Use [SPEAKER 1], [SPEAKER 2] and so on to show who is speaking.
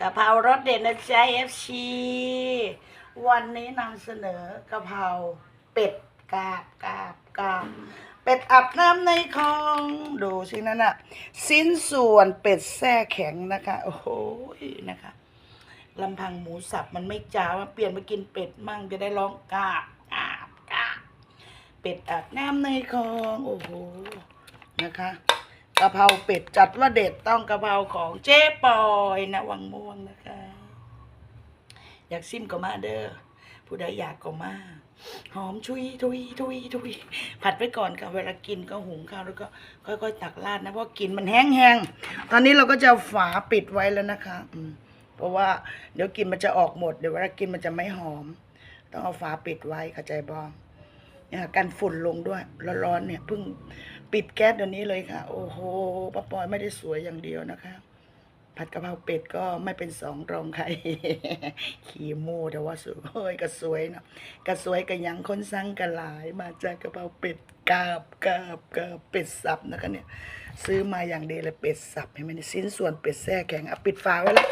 [SPEAKER 1] กะเพรารสเด็ดนะจ๊ะ FC วันนี้นำเสนอกะเพราเป็ดกาบกาบกาบเป็ดอาบน้ำในคลองดูสินั่นน่ะสิ้นส่วนเป็ดแช่แข็งนะคะ โอ้โหนะคะลำพังหมูสับมันไม่จ้ามาเปลี่ยนมากินเป็ดมั่งจะได้ร้องกาบกาบกาบเป็ดอาบน้ำในคลอง โอ้โหนะคะ กะเพราเป็ดจัดว่าเด็ดต้องกะเพราของเจ๊ปอยนะวังม่วงนะคะ อยากซิมก็มาเด้อผู้ใดอยากก็มาหอมชุยทุยทุยทุยผัดไว้ก่อนค่ะ เวลากินก็หุงข้าวแล้วก็ค่อยๆตักราดนะเพราะกินมันแห้งๆตอนนี้เราก็จะฝาปิดไว้แล้วนะคะอืมเพราะว่าเดี๋ยวกินมันจะออกหมดเดี๋ยวเวลากินมันจะไม่หอม ต้องเอาฝาปิดไว้เข้าใจบ้องเนี่ยกันฝุ่นลงด้วยร้อนๆเนี่ยเพิ่ง ปิดแก๊สเดี๋ยวนี้เลยค่ะ โอ้โหป้าปอยไม่ได้สวยอย่างเดียวนะคะ ผัดกะเพราเป็ดก็ไม่เป็นสองรองใครขี้โม่แต่ว่าสวยก็สวยเนาะก็สวยก็ยังคนสั่งก็หลาย มาจากกะเพราเป็ดกาบกาบกาบเป็ดสับนะคะเนี่ย ซื้อมาอย่างดีเลยเป็ดสับเห็นไหมเนี่ยชิ้นส่วนเป็ดแท้แข็งอะปิดฝาไว้แล้ว